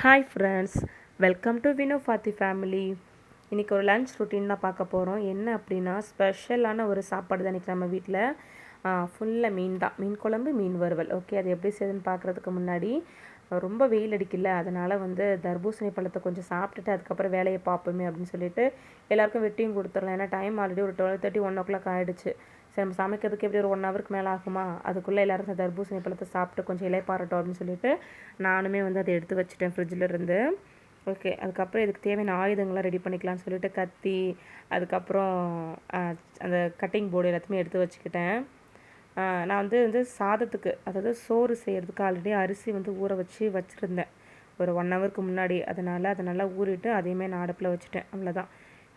Hi friends welcome to Vino Fathi family இன்றைக்கி ஒரு lunch routine தான் பார்க்க போகிறோம் என்ன அப்படின்னா ஸ்பெஷலான ஒரு சாப்பாடு தான் இன்றைக்கி நம்ம வீட்டில் ஃபுல்லாக மீன் தான். மீன் குழம்பு மீன் வறுவல். ஓகே அது எப்படி செய்யுதுன்னு பார்க்குறதுக்கு முன்னாடி ரொம்ப வெயில் அடிக்கல. அதனால் வந்து தர்பூசணி பழத்தை கொஞ்சம் சாப்பிட்டுட்டு அதுக்கப்புறம் வேலையை பார்ப்போமே அப்படின்னு சொல்லிட்டு எல்லாருக்கும் வெட்டியும் கொடுத்துடலாம். ஏன்னா டைம் ஆல்ரெடி ஒரு twelve thirty one o'clock ஆகிடுச்சு சரி நம்ம சமைக்கிறதுக்கு எப்படி ஒரு ஒன் ஹவருக்கு மேலே ஆகுமா? அதுக்குள்ளே எல்லோரும் சேர்ந்து தர்பூசணி பழத்தை சாப்பிட்டு கொஞ்சம் இலைப்பாறட்டும் அப்படின்னு சொல்லிட்டு நானுமே வந்து அதை எடுத்து வச்சுட்டேன் ஃப்ரிட்ஜில் இருந்து. ஓகே அதுக்கப்புறம் இதுக்கு தேவையான ஆயுதங்கள்லாம் ரெடி பண்ணிக்கலாம்னு சொல்லிட்டு கத்தி அதுக்கப்புறம் அந்த கட்டிங் போர்டு எல்லாத்தையுமே எடுத்து வச்சுக்கிட்டேன். நான் வந்து வந்து சாதத்துக்கு அதாவது சோறு செய்கிறதுக்கு ஆல்ரெடி அரிசி வந்து ஊற வச்சு வச்சுருந்தேன். ஒரு ஒன் ஹவருக்கு முன்னாடி அதனால் அதை நல்லா ஊறிட்டு அதையுமே நான் அடுப்பில் வச்சுட்டேன். அவ்வளோதான்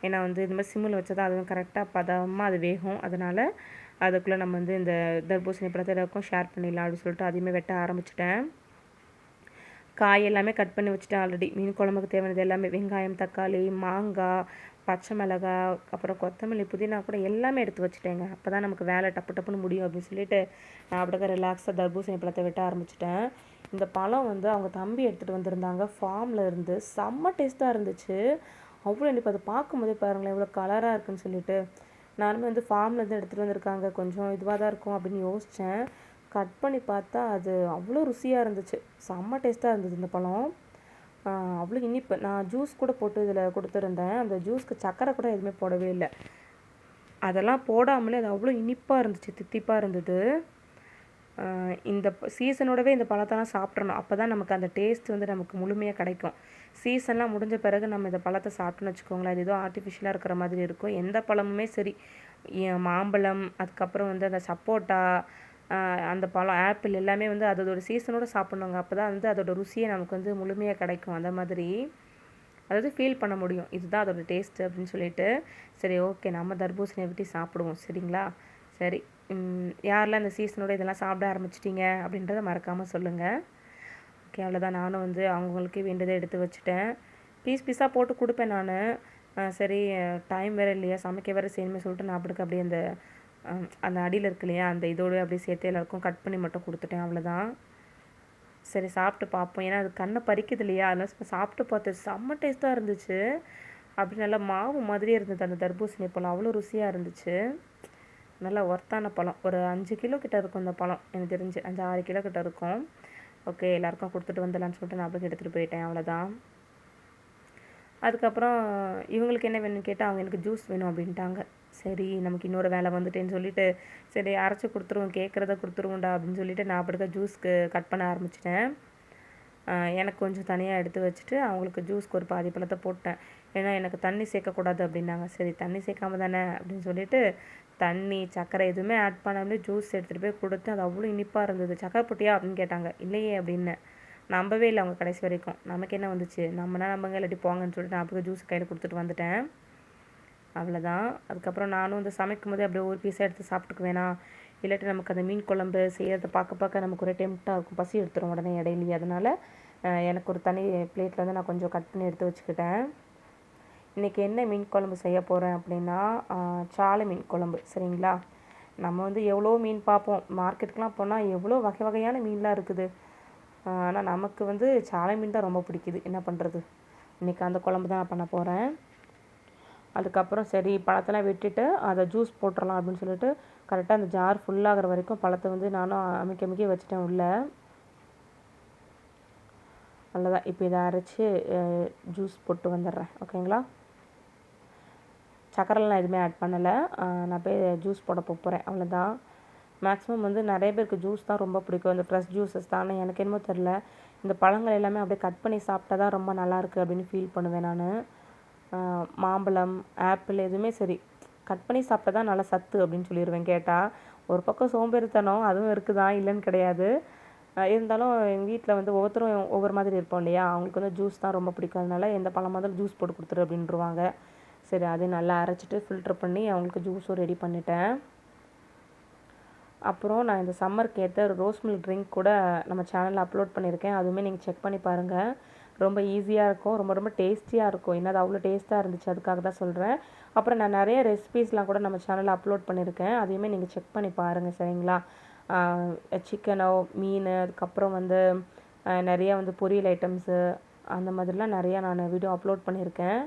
ஏன்னா வந்து இந்த மாதிரி சிம்மில் வச்சா தான் அதுவும் கரெக்டாக பதமாக அது வேகும். அதனால் அதுக்குள்ளே நம்ம வந்து இந்த தர்பூசணி பழத்தை எல்லாருக்கும் ஷேர் பண்ணிடலாம் அப்படின்னு சொல்லிட்டு அதையுமே வெட்ட ஆரம்பிச்சிட்டேன். காய் எல்லாமே கட் பண்ணி வச்சுட்டேன் ஆல்ரெடி மீன் குழம்புக்கு தேவையானது எல்லாமே வெங்காயம் தக்காளி மாங்காய் பச்சை மிளகாய் அப்புறம் கொத்தமல்லி புதினா கூட எல்லாமே எடுத்து வச்சுட்டேங்க. அப்போ தான் நமக்கு வேலை டப்பு டப்புன்னு முடியும் அப்படின்னு சொல்லிட்டு நான் அப்படியே ரிலாக்ஸாக தர்பூசணி பழத்தை வெட்ட ஆரம்பிச்சிட்டேன். இந்த பழம் வந்து அவங்க தம்பி எடுத்துகிட்டு வந்திருந்தாங்க. ஃபார்மில் இருந்து செம்ம டேஸ்ட்டாக இருந்துச்சு. அவ்வளோ இப்போ அதை பார்க்கும்போதே பாருங்களேன் எவ்வளோ கலராக இருக்குன்னு சொல்லிட்டு. நானுமே வந்து ஃபார்ம்லேருந்து எடுத்துகிட்டு வந்திருக்காங்க. கொஞ்சம் இதுவாக தான் இருக்கும் அப்படின்னு யோசித்தேன் கட் பண்ணி பார்த்தா அது அவ்வளோ ருசியாக இருந்துச்சு. செம்ம டேஸ்ட்டாக இருந்தது இந்த பழம். அவ்வளோ இனிப்பு. நான் ஜூஸ் கூட போட்டு இதில் கொடுத்துருந்தேன். அந்த ஜூஸ்க்கு சக்கரை கூட எதுவுமே போடவே இல்லை. அதெல்லாம் போடாமலே அது அவ்வளோ இனிப்பாக இருந்துச்சு தித்திப்பாக இருந்தது. இந்த சீசனோடவே இந்த பழத்தெல்லாம் சாப்பிட்றணும் அப்போ தான் நமக்கு அந்த டேஸ்ட் வந்து நமக்கு முழுமையாக கிடைக்கும். சீசன்லாம் முடிஞ்ச பிறகு நம்ம இந்த பழத்தை சாப்பிட்டோன்னு வச்சுக்கோங்களேன். அது ஏதோ ஆர்டிஃபிஷியலாக இருக்கிற மாதிரி இருக்கும். எந்த பழமுமே சரி மாம்பழம் அதுக்கப்புறம் வந்து அந்த சப்போட்டா அந்த பழம் ஆப்பிள் எல்லாமே வந்து அதோட சீசனோட சாப்பிட்ணுங்க. அப்போ தான் வந்து அதோட ருசியை நமக்கு வந்து முழுமையாக கிடைக்கும். அந்த மாதிரி அதாவது ஃபீல் பண்ண முடியும். இதுதான் அதோட டேஸ்ட்டு அப்படின்னு சொல்லிட்டு. சரி ஓகே நம்ம தர்பூசணியை வெட்டி சாப்பிடுவோம். சரிங்களா? சரி. யாரெல்லாம் இந்த சீசனோட இதெல்லாம் சாப்பிட ஆரம்பிச்சிட்டிங்க அப்படின்றத மறக்காமல் சொல்லுங்கள் ஓகே அவ்வளோதான் நானும் வந்து அவங்களுக்கு வேண்டியதை எடுத்து வச்சுட்டேன். பீஸ் பீஸாக போட்டு கொடுப்பேன் நான். சரி டைம் வேறு இல்லையா? சமைக்க வேறு செய்யணுமே சொல்லிட்டு நான் அப்படிக்கு அப்படியே அந்த அந்த அடியில் இருக்கு இல்லையா? அந்த இதோடு அப்படியே சேர்த்து எல்லாருக்கும் கட் பண்ணி மட்டும் கொடுத்துட்டேன். அவ்வளோதான் சரி சாப்பிட்டு பார்ப்போம். ஏன்னா அது கண்ணை பறிக்குது இல்லையா? அதனால சாப்பிட்டு பார்த்து செம்ம டேஸ்ட்டாக இருந்துச்சு. அப்படி நல்லா மாவு மாதிரியே இருந்தது அந்த தர்பூசணி பழம் அவ்வளோ ருசியாக இருந்துச்சு. நல்லா ஒர்த்தான பழம். ஒரு அஞ்சு கிலோ கிட்ட இருக்கும் இந்த பழம் எனக்கு தெரிஞ்சு. அஞ்சு ஆறு கிலோ கிட்ட இருக்கும். ஓகே எல்லாருக்கும் கொடுத்துட்டு வந்துடலான்னு சொல்லிட்டு நான் அப்படியே எடுத்துகிட்டு போயிட்டேன் அவ்வளோதான் அதுக்கப்புறம் இவங்களுக்கு என்ன வேணும்னு கேட்டால் அவங்க எனக்கு ஜூஸ் வேணும் அப்படின்ட்டாங்க. சரி நமக்கு இன்னொரு வேலை வந்துட்டேன்னு சொல்லிட்டு சரி அரைச்சி கொடுத்துருவோம் கேட்குறத கொடுத்துருவோம்டா அப்படின்னு சொல்லிட்டு நான் அப்படிதான் ஜூஸ்க்கு கட் பண்ண ஆரம்பிச்சிட்டேன். எனக்கு கொஞ்சம் தனியாக எடுத்து வச்சுட்டு அவங்களுக்கு ஜூஸ்க்கு ஒரு பாதி பழத்தை போட்டேன். ஏன்னா எனக்கு தண்ணி சேர்க்கக்கூடாது அப்படின்னாங்க. சரி தண்ணி சேர்க்காம தானே அப்படின்னு சொல்லிட்டு தண்ணி சர்க்கரை எதுவுமே ஆட் பண்ணாமலே ஜூஸ் எடுத்துகிட்டு போய் கொடுத்து அது அவ்வளோ இனிப்பாக இருந்தது. சக்கரை போட்டியா அப்படின்னு கேட்டாங்க. இல்லையே அப்படின்னு. நம்பவே இல்லை அவங்க கடைசி வரைக்கும். நமக்கு என்ன வந்துச்சு? நம்மனா நம்பங்க இல்லாட்டி போங்கன்னு சொல்லிட்டு நான் அப்படியே ஜூஸ் கையில் கொடுத்துட்டு வந்துட்டேன். அவ்வளோதான் அதுக்கப்புறம் நானும் வந்து சமைக்கும் போதே அப்படியே ஒரு பீஸாக எடுத்து சாப்பிட்டுக்குவேனா வேணாம் இல்லாட்டி நமக்கு அந்த மீன் குழம்பு செய்கிறத பார்க்க பார்க்க நமக்கு ஒரு டெம்ட்டாக இருக்கும். பசி எடுத்துரும் உடனே இடையிலேயே. அதனால் எனக்கு ஒரு தனி பிளேட்டில் வந்து நான் கொஞ்சம் கட் பண்ணி எடுத்து வச்சுக்கிட்டேன். இன்றைக்கி என்ன மீன் குழம்பு செய்ய போகிறேன் அப்படின்னா சாலை மீன் குழம்பு சரிங்களா? நம்ம வந்து எவ்வளோ மீன் பார்ப்போம். மார்க்கெட்டுக்கெலாம் போனால் எவ்வளோ வகை வகையான மீன்லாம் இருக்குது. ஆனால் நமக்கு வந்து சாலை மீன் தான் ரொம்ப பிடிக்குது. என்ன பண்ணுறது இன்றைக்கி அந்த குழம்பு தான் நான் பண்ண போகிறேன் அதுக்கப்புறம் சரி பழத்தெல்லாம் வெட்டிட்டு அதை ஜூஸ் போட்டுடலாம் அப்படின்னு சொல்லிட்டு கரெக்டாக அந்த ஜார் ஃபுல்லாகிற வரைக்கும் பழத்தை வந்து நானும் அமைக்க அமைக்க வச்சுட்டேன் உள்ளே. அவ்வளோதான் இப்போ இதை அரைச்சி ஜூஸ் போட்டு வந்துடுறேன். ஓகேங்களா? சக்கரைலாம் எதுவுமே ஆட் பண்ணலை. நான் போய் ஜூஸ் போட போகிறேன் அவ்வளோதான் மேக்ஸிமம் வந்து நிறைய பேருக்கு ஜூஸ் தான் ரொம்ப பிடிக்கும். இந்த ஃப்ரெஷ் ஜூஸஸ் தான். ஆனால் எனக்கு என்னமோ தெரில இந்த பழங்கள் எல்லாமே அப்படியே கட் பண்ணி சாப்பிட்டா தான் ரொம்ப நல்லாயிருக்கு அப்படின்னு ஃபீல் பண்ணுவேன் நான். மாம்பழம் ஆப்பிள் எதுவுமே சரி. கட் பண்ணி சாப்பிட்டா தான் நல்லா சத்து அப்படின்னு சொல்லிடுவேன் கேட்டால் ஒரு பக்கம் சோம்பேறித்தனம் அதுவும் இருக்குதான் இல்லைன்னு கிடையாது. இருந்தாலும் எங்கள் வீட்டில் வந்து ஒவ்வொருத்தரும் ஒவ்வொரு மாதிரி இருப்போம் இல்லையா? அவங்களுக்கு வந்து ஜூஸ் தான் ரொம்ப பிடிக்கும். அதனால எந்த பழம் இருந்தாலும் ஜூஸ் போட்டு கொடுத்துரு அப்படின்ருவாங்க சரி அது நல்லா அரைச்சிட்டு ஃபில்ட்ரு பண்ணி அவங்களுக்கு ஜூஸும் ரெடி பண்ணிட்டேன். அப்புறம் நான் இந்த சம்மருக்கு ஏற்ற ரோஸ் மில்க் ட்ரிங்க் கூட நம்ம சேனலில் அப்லோட் பண்ணியிருக்கேன். அதுவுமே நீங்கள் செக் பண்ணி பாருங்கள் ரொம்ப ஈஸியாக இருக்கும். ரொம்ப ரொம்ப டேஸ்டியாக இருக்கும். என்னது அவ்வளோ டேஸ்ட்டாக இருந்துச்சு? அதுக்காக தான் சொல்கிறேன் அப்புறம் நான் நிறைய ரெசிபீஸ்லாம் கூட நம்ம சேனலில் அப்லோட் பண்ணியிருக்கேன். அதையுமே நீங்கள் செக் பண்ணி பாருங்கள் சரிங்களா? சிக்கனோ மீன் அதுக்கப்புறம் வந்து நிறையா நிறைய வந்து பொரியல் ஐட்டம்ஸு அந்த மாதிரிலாம் நிறையா நான் வீடியோ அப்லோட் பண்ணியிருக்கேன்.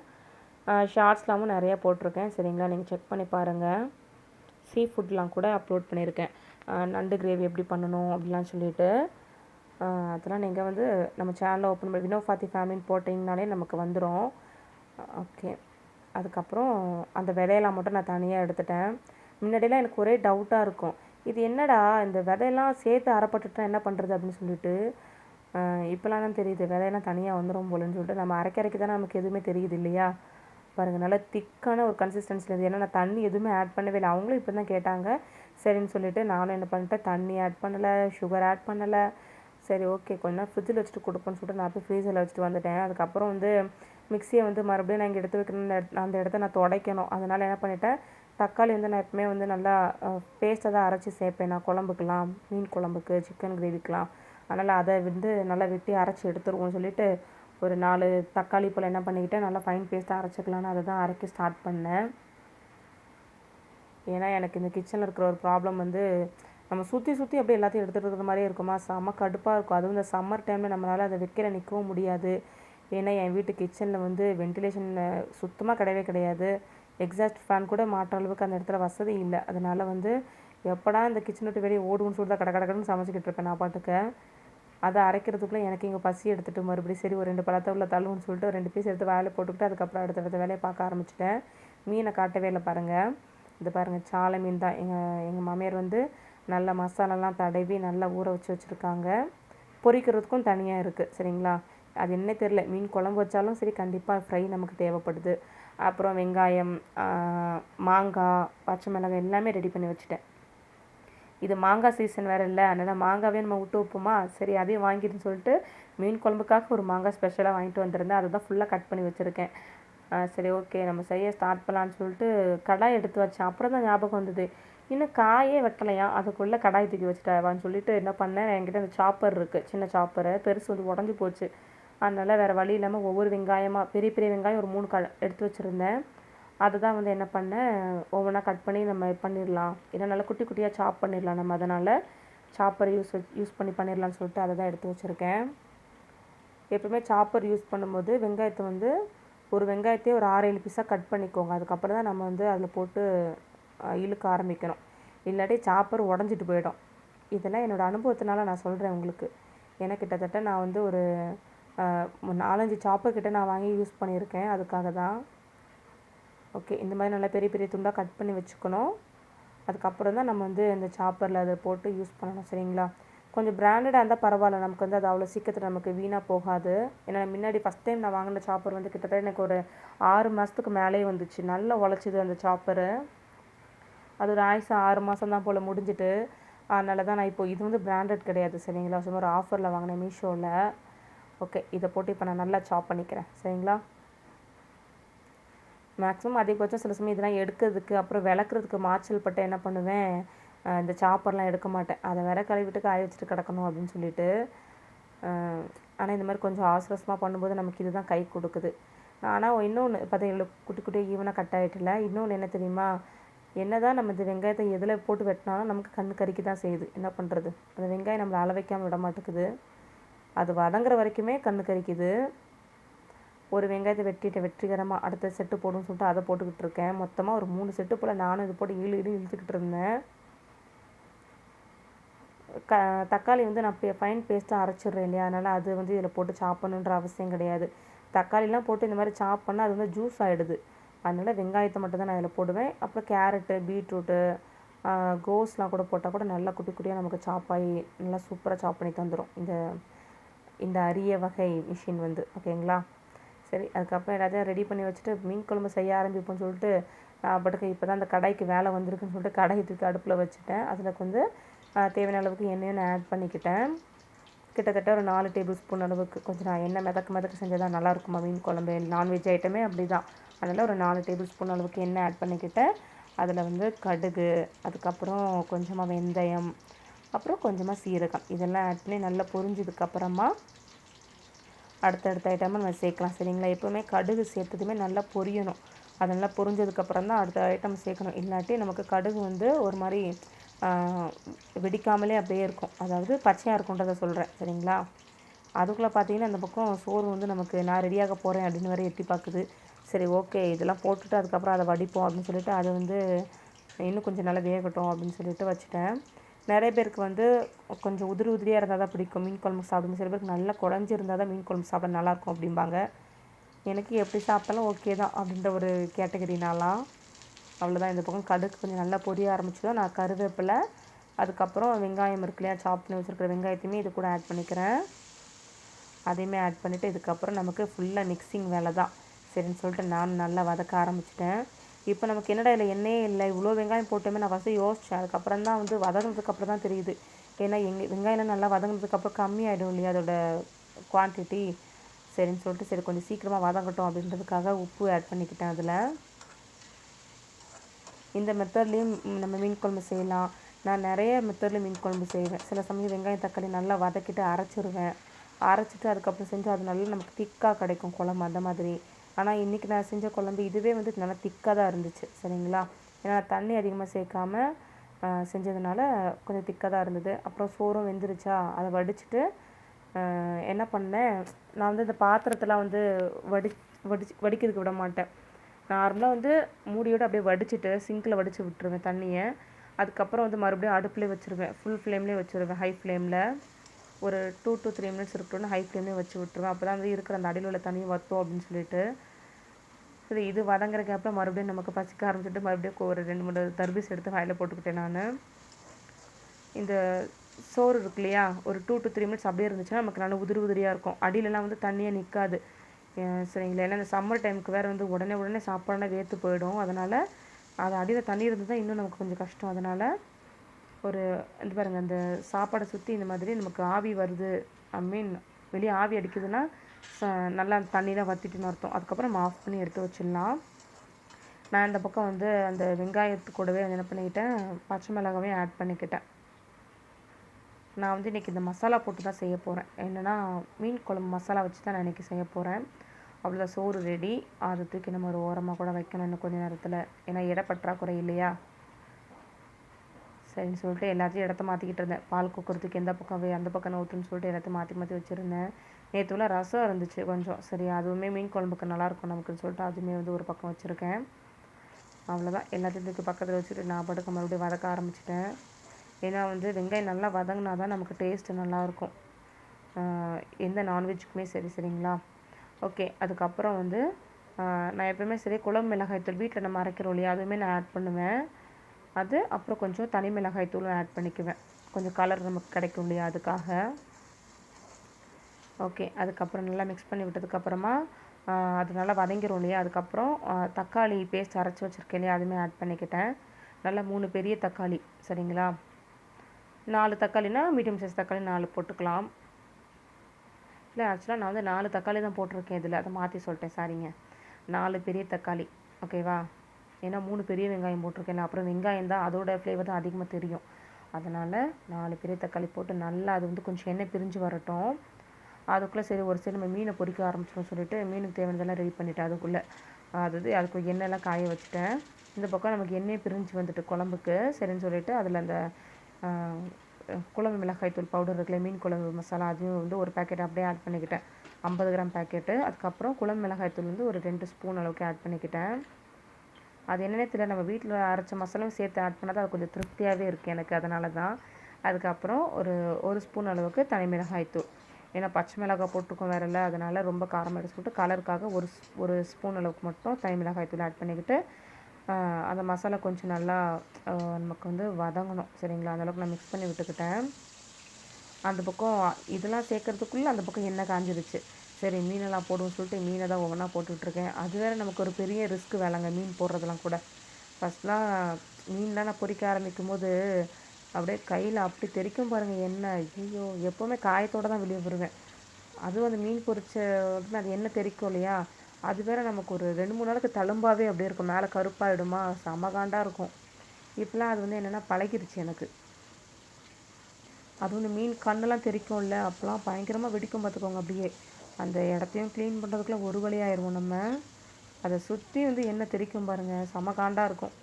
ஷார்ட்ஸ்லாமும் நிறையா போட்டிருக்கேன். சரிங்களா? நீங்கள் செக் பண்ணி பாருங்கள் சீ ஃபுட்லாம் கூட அப்லோட் பண்ணியிருக்கேன். நண்டு கிரேவி எப்படி பண்ணணும் அப்படிலாம் சொல்லிட்டு. அதெல்லாம் நீங்கள் வந்து நம்ம சேனலை ஓப்பன் பண்ணி வினோ ஃபாத்தி ஃபேமிலின்னு போட்டிங்கனாலே நமக்கு வந்துடும் ஓகே. அதுக்கப்புறம் அந்த விதையெல்லாம் மட்டும் நான் தனியாக எடுத்துட்டேன். முன்னாடியெல்லாம் எனக்கு ஒரே டவுட்டாக இருக்கும். இது என்னடா? இந்த விதையெல்லாம் சேர்த்து அரைப்பட்டுட்டா என்ன பண்ணுறது அப்படின்னு சொல்லிட்டு இப்போலாம் தான் தெரியுது. விதையெல்லாம் தனியாக வந்துடும் போலன்னு சொல்லிட்டு நம்ம அரைக்க அரைக்க தானே நமக்கு எதுவுமே தெரியுது இல்லையா? பாருங்கள் நல்லா திக்கான ஒரு கன்சிஸ்டன்சியில் இருக்குது ஏன்னா நான் தண்ணி எதுவுமே ஆட் பண்ணவே இல்லை. அவங்களும் இப்போ தான் கேட்டாங்க. சரின்னு சொல்லிவிட்டு நானும் என்ன பண்ணிட்டேன் தண்ணி ஆட் பண்ணலை சுகர் ஆட் பண்ணலை. சரி ஓகே கொஞ்ச நேரம் ஃப்ரிட்ஜில் வச்சுட்டு கொடுப்போன்னு சொல்லிட்டு நான் போய் ஃப்ரீசரில் வச்சுட்டு வந்துட்டேன். அதுக்கப்புறம் வந்து மிக்சியை வந்து மறுபடியும் நான் இங்கே எடுத்து வைக்கணும் அந்த இடத்த- அந்த இடத்த நான் துடைக்கணும். அதனால் என்ன பண்ணிட்டேன் தக்காளி வந்து நான் எப்பவுமே வந்து நல்லா பேஸ்ட்டை தான் அரைச்சி சேர்ப்பேன். நான் குழம்புக்கெலாம் மீன் குழம்புக்கு சிக்கன் கிரேவிக்கெலாம் அதனால் அதை வந்து நல்லா வெட்டி அரைச்சி எடுத்துருவோம்னு சொல்லிட்டு ஒரு நாலு தக்காளி போல் என்ன பண்ணிக்கிட்டேன் நல்லா ஃபைன் பேஸ்ட்டாக அரைச்சிக்கலான்னு அதை தான் அரைக்க ஸ்டார்ட் பண்ணேன். ஏன்னா எனக்கு இந்த கிச்சனில் இருக்கிற ஒரு ப்ராப்ளம் வந்து நம்ம சுற்றி சுற்றி அப்படியே எல்லாத்தையும் எடுத்துகிட்டு இருக்கிற மாதிரியே இருக்குமா? செம்ம கடுப்பாக இருக்கும். அதுவும் இந்த சம்மர் டைமில் நம்மளால் அதை வைக்கிற நிற்கவும் முடியாது. ஏன்னா என் வீட்டு கிச்சனில் வந்து வென்டிலேஷன் சுத்தமாக கிடையவே கிடையாது. எக்ஸாஸ்ட் ஃபேன் கூட மாற்ற அளவுக்கு அந்த இடத்துல வசதி இல்லை. அதனால் வந்து எப்படா இந்த கிச்சன் விட்டு வெளியே ஓடுன்னு சொல்லி தான் கடை கடன்னு சமைச்சிக்கிட்டு இருப்பேன் நான் பாட்டுக்க. அதை அரைக்கிறதுக்குள்ளே எனக்கு இங்கே பசி எடுத்துட்டு மறுபடியும் சரி ஒரு ரெண்டு பழத்தை உள்ள தள்ளுன்னு சொல்லிட்டு ஒரு ரெண்டு பீஸ் எடுத்து வேலை போட்டுக்கிட்டு அதுக்கப்புறம் அடுத்த அடுத்த வேலையை பார்க்க ஆரம்பிச்சிட்டேன். மீனை காட்டவே இல்லை பாருங்கள் இது பாருங்கள் சாலை மீன் தான். எங்கள் எங்கள் மாமியார் வந்து நல்ல மசாலாலாம் தடவி நல்லா ஊற வச்சு வச்சுருக்காங்க. பொரிக்கிறதுக்கும் தனியாக இருக்குது சரிங்களா? அது என்ன தெரில மீன் குழம்பு வச்சாலும் சரி கண்டிப்பாக ஃப்ரை நமக்கு தேவைப்படுது. அப்புறம் வெங்காயம் மாங்காய் பச்சை மிளகாய் எல்லாமே ரெடி பண்ணி வச்சுட்டேன். இது மாங்காய் சீசன் வேறு இல்லை. அதனால் மாங்காவே நம்ம விட்டு வைப்போமா? சரி அதையும் வாங்கிட்டுன்னு சொல்லிட்டு மீன் குழம்புக்காக ஒரு மாங்காய் ஸ்பெஷலாக வாங்கிட்டு வந்திருந்தேன். அதை தான் ஃபுல்லாக கட் பண்ணி வச்சுருக்கேன். சரி ஓகே நம்ம செய்ய ஸ்டார்ட் பண்ணலான்னு சொல்லிட்டு கடாய் எடுத்து வச்சேன். அப்புறம் தான் ஞாபகம் வந்தது. இன்னும் காயே வெட்டலையா? அதுக்குள்ளே கடாய் தூக்கி வச்சுட்டாவான்னு சொல்லிட்டு என்ன பண்ணேன்? என்கிட்ட அந்த சாப்பர் இருக்குது சின்ன சாப்பரு பெருசு வந்து உடஞ்சி போச்சு. அதனால் வேறு வழி இல்லாமல் ஒவ்வொரு வெங்காயமாக பெரிய பெரிய வெங்காயம் ஒரு மூணு க எடுத்து வச்சுருந்தேன். அதை தான் வந்து என்ன பண்ணேன் ஒவ்வொன்றா கட் பண்ணி நம்ம பண்ணிடலாம். இல்லை நல்லா குட்டி குட்டியாக சாப் பண்ணிடலாம் நம்ம. அதனால் சாப்பர் யூஸ் யூஸ் பண்ணி பண்ணிடலாம்னு சொல்லிட்டு அதை தான் எடுத்து வச்சுருக்கேன். எப்பவுமே சாப்பர் யூஸ் பண்ணும்போது வெங்காயத்தை வந்து ஒரு வெங்காயத்தையே ஒரு ஆறு ஏழு பீஸாக கட் பண்ணிக்கோங்க. அதுக்கப்புறம் தான் நம்ம வந்து அதில் போட்டு இழுக்க ஆரம்பிக்கணும். இல்லாட்டி சாப்பர் உடஞ்சிட்டு போயிடும். இதெல்லாம் என்னோடய அனுபவத்தினால நான் சொல்கிறேன் உங்களுக்கு. ஏன்னா கிட்டத்தட்ட நான் வந்து ஒரு நாலஞ்சு சாப்பர் கிட்டே நான் வாங்கி யூஸ் பண்ணியிருக்கேன். அதுக்காக தான். ஓகே இந்த மாதிரி நல்லா பெரிய பெரிய துண்டாக கட் பண்ணி வச்சுக்கணும். அதுக்கப்புறம் தான் நம்ம வந்து இந்த சாப்பரில் அதை போட்டு யூஸ் பண்ணணும் சரிங்களா? கொஞ்சம் பிராண்டடாக இருந்தால் பரவாயில்ல நமக்கு வந்து அது அவ்வளோ சீக்கிரத்தில் நமக்கு வீணாக போகாது. ஏன்னா முன்னாடி ஃபஸ்ட் டைம் நான் வாங்கின சாப்பர் வந்து கிட்டத்தட்ட எனக்கு ஒரு ஆறு மாதத்துக்கு மேலேயே வந்துச்சு. நல்லா உழைச்சிது அந்த சாப்பரு அது ஒரு ஆயுசம் ஆறு மாதம் தான் போல் முடிஞ்சிட்டு. அதனால தான் நான் இப்போ இது வந்து பிராண்டட் கிடையாது சரிங்களா? சும்மா ஒரு ஆஃபரில் வாங்கினேன் மீஷோவில் ஓகே இதை போட்டு இப்போ நான் நல்லா சாப் பண்ணிக்கிறேன் சரிங்களா? மேக்ஸிமம் அதிகபட்சம் சில சமயம் இதெல்லாம் எடுக்கிறதுக்கு அப்புறம் விளக்குறதுக்கு மாச்சல் பட்டு என்ன பண்ணுவேன்? இந்த சாப்பர்லாம் எடுக்க மாட்டேன். அதை வேற கழுவிட்டு காய வச்சுட்டு கிடக்கணும் அப்படின்னு சொல்லிட்டு ஆனால் இந்த மாதிரி கொஞ்சம் அவசர அவசரமாக பண்ணும்போது நமக்கு இதுதான் கை கொடுக்குது. ஆனால் இன்னொன்று பார்த்தீங்களா குட்டி குட்டியாக ஈவனாக கட் ஆகிட்டுல இன்னொன்று என்ன தெரியுமா? என்னதான் நம்ம இந்த வெங்காயத்தை எதில் போட்டு வெட்டினாலும் நமக்கு கண் கறிக்க தான் செய்யுது. என்ன பண்ணுறது அந்த வெங்காயம் நம்மளை அளவைக்காமல் விட மாட்டேங்குது. அது வதங்குற வரைக்குமே கண் கறிக்குது ஒரு வெங்காயத்தை வெட்டிட்டு வெற்றிகரமாக அடுத்த செட்டு போடுன்னு சொல்லிட்டு அதை போட்டுக்கிட்டு இருக்கேன். மொத்தமாக ஒரு மூணு செட்டு போல் நானும் இது போட்டு ஈழு இழு இழுத்துக்கிட்டு இருந்தேன். க தக்காளி வந்து நான் ஃபைன் பேஸ்ட்டாக அரைச்சிடுறேன் இல்லையா? அதனால் அது வந்து இதில் போட்டு சாப்பிட்ணுன்ற அவசியம் கிடையாது. தக்காளிலாம் போட்டு இந்த மாதிரி சாப் பண்ணால் அது வந்து ஜூஸ் ஆகிடுது அதனால் வெங்காயத்தை மட்டும் தான் நான் இதில் போடுவேன். அப்புறம் கேரட்டு பீட்ரூட்டு கோஸ்லாம் கூட போட்டால் கூட நல்லா குட்டி குட்டியாக நமக்கு சாப் நல்லா சூப்பராக சாப் பண்ணி தந்துடும் இந்த இந்த அரிய வகை மிஷின் வந்து. ஓகேங்களா சரி அதுக்கப்புறம் எல்லாத்தையும் ரெடி பண்ணி வச்சுட்டு மீன் குழம்பு செய்ய ஆரம்பிப்போம்னு சொல்லிட்டு நான் பட்டுக்கு இப்போ தான் அந்த கடாய்க்கு வேலை வந்திருக்குன்னு சொல்லிட்டு கடாயை தூக்கி அடுப்பில் வச்சுட்டேன். அதில் வந்து தேவையான அளவுக்கு எண்ணெயும் நான் ஆட் பண்ணிக்கிட்டேன். கிட்டத்தட்ட ஒரு நாலு டேபிள் ஸ்பூன் அளவுக்கு. கொஞ்சம் நான் எண்ணெய் மிதக்க மிதக்க செஞ்சால் தான் நல்லாயிருக்குமா மீன் குழம்பு? நான்வெஜ் ஐட்டமே அப்படி தான் அதனால் ஒரு நாலு டேபிள் ஸ்பூன் அளவுக்கு எண்ணெய் ஆட் பண்ணிக்கிட்டேன். அதில் வந்து கடுகு அதுக்கப்புறம் கொஞ்சமாக வெந்தயம் அப்புறம் கொஞ்சமாக சீரகம். இதெல்லாம் ஆட் பண்ணி நல்லா பொரிஞ்சதுக்கப்புறமா அடுத்தடுத்த ஐட்டமாக நம்ம சேர்க்கலாம். சரிங்களா? எப்போவுமே கடுகு சேர்த்ததுமே நல்லா பொரியணும். அது நல்லா பொரிஞ்சதுக்கப்புறம் தான் அடுத்த ஐட்டம் சேர்க்கணும். இல்லாட்டி நமக்கு கடுகு வந்து ஒரு மாதிரி வெடிக்காமலே அப்படியே இருக்கும். அதாவது பச்சையாக இருக்குன்றதை சொல்கிறேன் சரிங்களா? அதுக்குள்ளே பார்த்தீங்கன்னா அந்த பக்கம் சோறு வந்து நமக்கு நான் ரெடியாக போகிறேன் அப்படின்னு வரை எட்டி பார்க்குது சரி ஓகே இதெல்லாம் போட்டுட்டு அதுக்கப்புறம் அதை வடிப்போம் அப்படின்னு சொல்லிட்டு அதை வந்து இன்னும் கொஞ்சம் நல்லா வேகட்டும் அப்படின்னு சொல்லிட்டு வச்சுட்டேன். நிறைய பேருக்கு வந்து கொஞ்சம் உதிரி உதிரியாக இருந்தால் தான் பிடிக்கும். மீன் குழம்பு சாப்பிடுங்க சில பேருக்கு நல்லா குழஞ்சி இருந்தால் தான் மீன் குழம்பு சாப்பிட நல்லாயிருக்கும் அப்படிம்பாங்க. எனக்கு எப்படி சாப்பிட்டாலும் ஓகே தான் அப்படின்ற ஒரு கேட்டகரினாலாம் அவ்வளோதான் இந்த பக்கம் கடுகு கொஞ்சம் நல்லா பொரிய ஆரம்பிச்சதும் நான் கருவேப்பிலை அதுக்கப்புறம் வெங்காயம் இருக்கு இல்லையா சாப் பண்ணி வச்சுருக்கிற வெங்காயத்தையுமே இது கூட ஆட் பண்ணிக்கிறேன். அதையுமே ஆட் பண்ணிவிட்டு இதுக்கப்புறம் நமக்கு ஃபுல்லாக மிக்சிங் வேலை தான் சரின்னு சொல்லிட்டு நான் நல்லா வதக்க ஆரம்பிச்சிட்டேன். இப்போ நமக்கு என்னடா இல்லை எண்ணெயே இல்லை. இவ்வளோ வெங்காயம் போட்டோமே நான் ஃபஸ்ட்டு யோசித்தேன் அதுக்கப்புறம் தான் வந்து வதங்கினதுக்கப்புறம் தான் தெரியுது. ஏன்னா எங்கள் வெங்காயம் நல்லா வதங்கினதுக்கப்புறம் கம்மியாயிடும் இல்லையா அதோட குவான்டிட்டி சரின்னு சொல்லிட்டு சரி கொஞ்சம் சீக்கிரமாக வதங்கட்டும் அப்படின்றதுக்காக உப்பு ஆட் பண்ணிக்கிட்டேன் அதில். இந்த மெத்தட்லேயும் நம்ம மீன் குழம்பு செய்யலாம். நான் நிறைய மெத்தடில் மீன் குழம்பு செய்வேன். சில சமயம் வெங்காயம் தக்காளி நல்லா வதக்கிட்டு அரைச்சிருவேன். அரைச்சிட்டு அதுக்கப்புறம் செஞ்சு அது நல்லா நமக்கு திக்காக கிடைக்கும் குழம்பு அந்த மாதிரி. ஆனால் இன்றைக்கி நான் செஞ்ச குழம்பு இதுவே வந்து நல்லா திக்காக தான் இருந்துச்சு சரிங்களா? ஏன்னா தண்ணி அதிகமாக சேர்க்காம செஞ்சதுனால கொஞ்சம் திக்காக தான் இருந்தது. அப்புறம் சோறும் வெந்துருச்சா? அதை வடிச்சிட்டு என்ன பண்ணேன்? நான் வந்து இந்த பாத்திரத்தெலாம் வந்து வடி வடிச்சு வடிக்கிறதுக்கு விட மாட்டேன். நார்மலாக வந்து மூடியோடு அப்படியே வடிச்சிட்டு சிங்கில் வடித்து விட்டுருவேன் தண்ணியை. அதுக்கப்புறம் வந்து மறுபடியும் அடுப்புலேயே வச்சுருவேன். ஃபுல் ஃப்ளேம்லேயே வச்சுருவேன் ஹை ஃப்ளேமில் ஒரு டூ டு த்ரீ மினிட்ஸ் இருக்கட்டும்னு ஹை ஃப்ளேம்லேயே வச்சு விட்ருவேன் அப்போ தான் வந்து இருக்கிற அந்த அடியில் உள்ள தண்ணி வற்றும் அப்படின்னு சொல்லிட்டு. சரி இது வதங்குற கேப்பில் மறுபடியும் நமக்கு பசிக்க ஆரம்பிச்சுட்டு மறுபடியும் ஒரு ரெண்டு மூணு தர்பீஸ் எடுத்து வாயில் போட்டுக்கிட்டேன் நான். இந்த சோறு இருக்கு இல்லையா ஒரு டூ டு த்ரீ மினிட்ஸ் அப்படியே இருந்துச்சுன்னா நமக்கு நல்லா உதிரி உதிரியாக இருக்கும். அடியிலலாம் வந்து தண்ணியே நிற்காது சரிங்களா? ஏன்னா இந்த சம்மர் டைமுக்கு வேறு வந்து உடனே உடனே சாப்பாடுனா வேர்த்து போயிடும். அதனால் அது அடியில் தண்ணி இருந்து தான் இன்னும் நமக்கு கொஞ்சம் கஷ்டம். அதனால் ஒரு இந்த பாருங்கள் அந்த சாப்பாடை சுற்றி இந்த மாதிரி நமக்கு ஆவி வருது. ஐ மீன் வெளியே ஆவி அடிக்குதுன்னா நல்லா அந்த தண்ணியெலாம் வற்றிட்டுன்னு அர்த்தம். அதுக்கப்புறம் நம்ம ஆஃப் பண்ணி எடுத்து வச்சிடலாம். நான் இந்த பக்கம் வந்து அந்த வெங்காயத்து கூடவே என்ன பண்ணிக்கிட்டேன் பச்சை மிளகாவையும் ஆட் பண்ணிக்கிட்டேன். நான் வந்து இன்றைக்கி இந்த மசாலா போட்டு தான் செய்ய போகிறேன் என்னென்னா மீன் குழம்பு மசாலா வச்சு தான் நான் இன்றைக்கி செய்ய போகிறேன் அவ்வளோ சோறு ரெடி அதை தூக்கி நம்ம ஒரு ஓரமாக கூட வைக்கணும் இன்னும் கொஞ்சம் நேரத்தில். ஏன்னா இட பற்றாக்குறை இல்லையா? சரின்னு சொல்லிட்டு எல்லாத்தையும் இடத்த மாற்றிக்கிட்டு இருந்தேன். பால் கொக்குறதுக்கு எந்த பக்கம் அந்த பக்கம் ஊற்றுன்னு சொல்லிட்டு எல்லாத்தையும் மாற்றி மாற்றி வச்சுருந்தேன். நேற்றுல ரசம் இருந்துச்சு கொஞ்சம். சரி அதுவுமே மீன் குழம்புக்கு நல்லாயிருக்கும் நமக்குன்னு சொல்லிட்டு அதுவுமே வந்து ஒரு பக்கம் வச்சுருக்கேன். அவ்வளோதான் எல்லாத்தையும் தூக்கி பக்கத்தில் வச்சுட்டு நான் படுக்க மறுபடியும் வதக்க ஆரம்பிச்சிட்டேன். ஏன்னா வந்து வெங்காயம் நல்லா வதங்கினா தான் நமக்கு டேஸ்ட்டு நல்லாயிருக்கும் எந்த நான்வெஜ்ஜுக்குமே சரி சரிங்களா? ஓகே அதுக்கப்புறம் வந்து நான் எப்போயுமே சரி குழம்பு மிளகாய்த்தூள் வீட்டில் நம்ம அரைக்கிறோம் இல்லையா? அதுவுமே நான் ஆட் பண்ணுவேன். அது அப்புறம் கொஞ்சம் தனி மிளகாய் தூளும் ஆட் பண்ணிக்குவேன். கொஞ்சம் கலர் நமக்கு கிடைக்கும் இல்லையா அதுக்காக. ஓகே அதுக்கப்புறம் நல்லா மிக்ஸ் பண்ணி விட்டதுக்கப்புறமா அது நல்லா வதங்கிரும் இல்லையா அதுக்கப்புறம் தக்காளி பேஸ்ட் அரைச்சி வச்சுருக்கேன் இல்லையா அதுவுமே ஆட் பண்ணிக்கிட்டேன். நல்லா மூணு பெரிய தக்காளி சரிங்களா? நாலு தக்காளினா மீடியம் சைஸ் தக்காளி நாலு போட்டுக்கலாம். இல்லை ஆக்சுவலாக நான் வந்து நாலு தக்காளி தான் போட்டிருக்கேன் இதில். அதை மாற்றி சொல்லிட்டேன் சாரிங்க நாலு பெரிய தக்காளி ஓகேவா ஏன்னா மூணு பெரிய வெங்காயம் போட்டிருக்கேன் அப்புறம் வெங்காயம் தான் அதோட ஃப்ளேவர் தான் அதிகமாக தெரியும். அதனால் நாலு பெரிய தக்காளி போட்டு நல்லா அது வந்து கொஞ்சம் எண்ணெய் பிரிஞ்சு வரட்டும். அதுக்குள்ளே சரி ஒரு சைடு நம்ம மீனை பொறிக்க ஆரம்பிச்சிடும் சொல்லிட்டு மீனுக்கு தேவையானதெல்லாம் ரெடி பண்ணிவிட்டேன் அதுக்குள்ளே. அதாவது அதுக்கு எண்ணெய்லாம் காய வச்சுட்டேன். இந்த பக்கம் நமக்கு எண்ணெய் பிரிஞ்சு வந்துட்டு குழம்புக்கு சரின்னு சொல்லிட்டு அதில் அந்த குழம்பு மிளகாய் தூள் பவுடர் இருக்குல்ல மீன் குழம்பு மசாலா அதையும் வந்து ஒரு பேக்கெட் அப்படியே ஆட் பண்ணிக்கிட்டேன். ஐம்பது கிராம் பேக்கெட்டு அதுக்கப்புறம் குழம்பு மிளகாய் தூள் வந்து ஒரு ரெண்டு ஸ்பூன் அளவுக்கு ஆட் பண்ணிக்கிட்டேன். அது என்னென்னே தெரியல. நம்ம வீட்டில் அரைச்ச மசாலாவும் சேர்த்து ஆட் பண்ணால் அது கொஞ்சம் திருப்தியாகவே இருக்குது எனக்கு. அதனால தான் அதுக்கப்புறம் ஒரு ஒரு ஸ்பூன் அளவுக்கு தனி மிளகாய் தூள். ஏன்னா பச்சை மிளகாய் போட்டிருக்கோம் வேறு அதனால் ரொம்ப காரம் எடுத்து போட்டு கலருக்காக ஒரு ஒரு ஸ்பூன் அளவுக்கு மட்டும் தனி மிளகாய் தூள் ஆட் பண்ணிக்கிட்டு அந்த மசாலா கொஞ்சம் நல்லா நமக்கு வந்து வதங்கணும். சரிங்களா? அந்தளவுக்கு நான் மிக்ஸ் பண்ணி விட்டுக்கிட்டேன். அந்த பக்கம் இதெல்லாம் சேர்க்கறதுக்குள்ளே அந்த பக்கம் எண்ணெய் காஞ்சிருச்சு. சரி மீனெல்லாம் போடுவோம்னு சொல்லிட்டு மீனை தான் ஒவ்வொன்றா போட்டுட்ருக்கேன். அது வேறு நமக்கு ஒரு பெரிய ரிஸ்க் வேலைங்க மீன் போடுறதெல்லாம் கூட. ஃபஸ்ட்லாம் மீன்லாம் நான் பொறிக்க ஆரம்பிக்கும் போது அப்படியே கையில் அப்படி தெரிக்கும் பாருங்கள் எண்ணெய். ஐயோ எப்போவுமே காயத்தோடு தான் வெளியே வருவேன். அதுவும் அந்த மீன் பொறிச்ச உடனே அது எண்ணெய் தெரிக்கும் இல்லையா? அது வேற நமக்கு ஒரு ரெண்டு மூணு நாளுக்கு தழும்பாகவே அப்படியே இருக்கும். மேலே கருப்பாகிடுமா சமகாண்டாக இருக்கும். இப்போலாம் அது வந்து என்னென்னா பழகிருச்சு எனக்கு. அது வந்து மீன் கண்ணெல்லாம் தெரிக்கும்ல அப்போலாம் பயங்கரமாக வெடிக்கும் பார்த்துக்கோங்க அப்படியே. அந்த இடத்தையும் க்ளீன் பண்ணுறதுக்குள்ளே ஒரு வழி ஆயிடுவோம் நம்ம. அதை சுற்றி வந்து எண்ணெய் தெரிக்கும் பாருங்கள் செம காண்டாக இருக்கும்.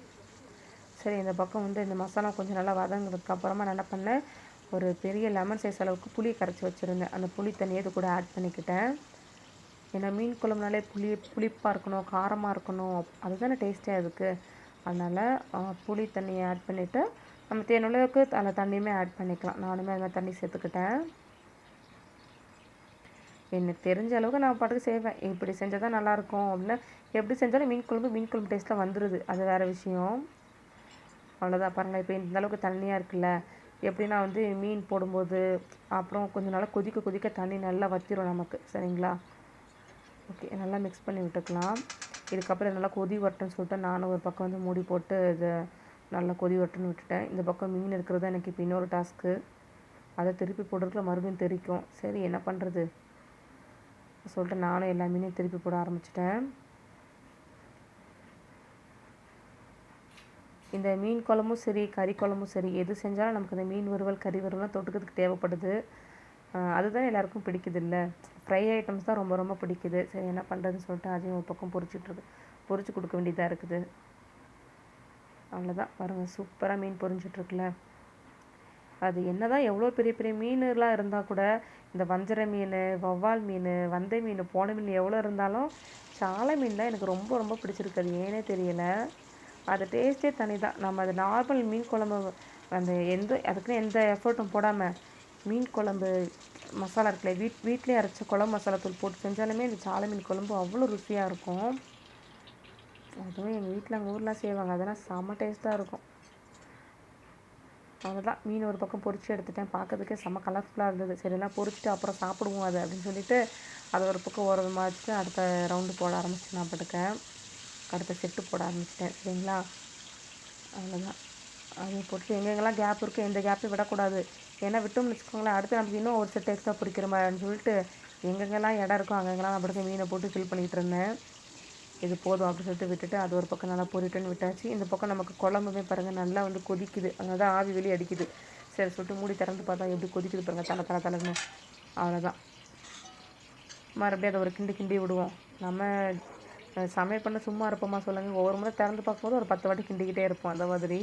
சரி இந்த பக்கம் வந்து இந்த மசாலா கொஞ்சம் நல்லா வதங்கினதுக்கு அப்புறமா நான் என்ன பண்ணேன் ஒரு பெரிய லெமன் சைஸ் அளவுக்கு புளியை கரைச்சி வச்சுருந்தேன். அந்த புளி தண்ணியை இது கூட ஆட் பண்ணிக்கிட்டேன். ஏன்னா மீன் குழம்புனாலே புளி புளிப்பாக இருக்கணும் காரமாக இருக்கணும். அதுதானே டேஸ்ட்டே அதுக்கு. அதனால் புளி தண்ணியை ஆட் பண்ணிவிட்டு நம்ம தேனளவுக்கு அந்த தண்ணியுமே ஆட் பண்ணிக்கலாம். நானுமே அது மாதிரி தண்ணி சேர்த்துக்கிட்டேன். எனக்கு தெரிஞ்ச அளவுக்கு நான் பாட்டுக்கு செய்வேன். இப்படி செஞ்சால் தான் நல்லாயிருக்கும் அப்படின்னா. எப்படி செஞ்சாலும் மீன் குழம்பு மீன் குழம்பு டேஸ்ட்டில் வந்துடுது அது வேறு விஷயம். அவ்வளோதான் பாருங்கள் இப்போ இந்த அளவுக்கு தண்ணியாக இருக்குல்ல. எப்படின்னா வந்து மீன் போடும்போது அப்புறம் கொஞ்சம் நாளாக கொதிக்க கொதிக்க தண்ணி நல்லா வத்திரும் நமக்கு. சரிங்களா? ஓகே நல்லா மிக்ஸ் பண்ணி விட்டுக்கலாம். இதுக்கப்புறம் நல்லா கொதி வரட்டும்னு சொல்லிட்டு நானும் ஒரு பக்கம் வந்து மூடி போட்டு இதை நல்லா கொதி வரட்டுன்னு விட்டுட்டேன். இந்த பக்கம் மீன் இருக்கிறது தான் எனக்கு இப்போ இன்னொரு டாஸ்க்கு அதை திருப்பி போடுறதுக்குள்ள மறுபடியும் தெரிக்கும். சரி என்ன பண்ணுறது சொல்லிட்டு நானும் எல்லா மீனையும் திருப்பி போட ஆரம்பிச்சிட்டேன். இந்த மீன் குழம்பும் சரி கறி குழம்பும் சரி எது செஞ்சாலும் நமக்கு இந்த மீன் வறுவல் கறி வறுவலாம் தொட்டுக்கிறதுக்கு தேவைப்படுது. அதுதான் எல்லாருக்கும் பிடிக்குது இல்லை ஃப்ரை ஐட்டம்ஸ் தான் ரொம்ப ரொம்ப பிடிக்குது. சரி என்ன பண்ணுறதுன்னு சொல்லிட்டு அதையும் ஒரு பக்கம் பொறிச்சிட்ருக்கு பொறிச்சு கொடுக்க வேண்டியதாக இருக்குது. அவ்வளோதான் பாருங்கள் சூப்பராக மீன் பொறிஞ்சிட்ருக்குல்ல அது என்ன தான் எவ்வளோ பெரிய பெரிய மீன்லாம் இருந்தால் கூட இந்த வஞ்சரை மீன் வவ்வால் மீன் வந்தை மீன் போன மீன் எவ்வளோ இருந்தாலும் சாலை மீன் தான் எனக்கு ரொம்ப ரொம்ப பிடிச்சிருக்கு. அது ஏனே தெரியல. அது டேஸ்ட்டே தனி தான் நம்ம அது நார்மல் மீன் குழம்பு அந்த எந்த அதுக்குன்னு எந்த எஃபர்ட்டும் போடாமல் மீன் குழம்பு மசாலா இருக்குல்ல வீட் வீட்லேயே அரைச்ச குழம்பு மசாலா தூள் போட்டு செஞ்சாலுமே இந்த சாலை மீன் குழம்பு அவ்வளோ ருசியாக இருக்கும். அதுவும் எங்கள் வீட்டில் அங்கே ஊர்லாம் செய்வாங்க. அதெல்லாம் செம்ம டேஸ்ட்டாக இருக்கும். அவ்வளோதான் மீன் ஒரு பக்கம் பொறிச்சு எடுத்துட்டேன். பார்க்கறதுக்கே செம்ம கலர்ஃபுல்லாக இருந்தது. சரி எல்லாம் பொரிச்சிட்டு அப்புறம் சாப்பிடுவோம் அது அப்படின்னு சொல்லிட்டு அதை ஒரு பக்கம் ஓரமாக வச்சுட்டு அடுத்த ரவுண்டு போட ஆரம்பிச்சு நான் பட்டுக்கேன் அடுத்த செட்டு போட ஆரம்பிச்சிட்டேன். சரிங்களா? அவ்வளோதான் அதை போட்டு எங்கெங்கெல்லாம் கேப் இருக்குது எந்த கேப்பையும் விடக்கூடாது. ஏன்னா விட்டோம்னு வச்சுக்கோங்களேன் அடுத்து நமக்கு இன்னும் ஒரு செட் எக்ஸ்ட்ரா பிடிக்கிற மாதிரின்னு சொல்லிட்டு எங்கெங்கெல்லாம் இடம் இருக்கோ அங்கெங்கெல்லாம் நான் படுக்க மீனை போட்டு ஃபில் பண்ணிகிட்டு இருந்தேன். இது போதும் அப்படின்னு சொல்லிட்டு விட்டுட்டு அது ஒரு பக்கம் நல்லா பொரிட்டுன்னு விட்டாச்சு. இந்த பக்கம் நமக்கு குழம்புமே பாருங்கள் நல்லா வந்து கொதிக்குது. அதனால தான் ஆவி வெளியே அடிக்குது. சரி சொல்லிட்டு மூடி திறந்து பார்த்தா எப்படி கொதிக்குது பாருங்கள் தலை தலை தலைன்னு. அவ்வளோதான் மறுபடியும் அதை ஒரு கிண்டி கிண்டி விடுவோம். நம்ம சமையல் பண்ண சும்மா இருப்போமா சொல்லுங்கள் ஒவ்வொரு முறை திறந்து பார்க்கும்போது ஒரு பத்து வாட்டி கிண்டிக்கிட்டே இருப்போம். அந்த மாதிரி.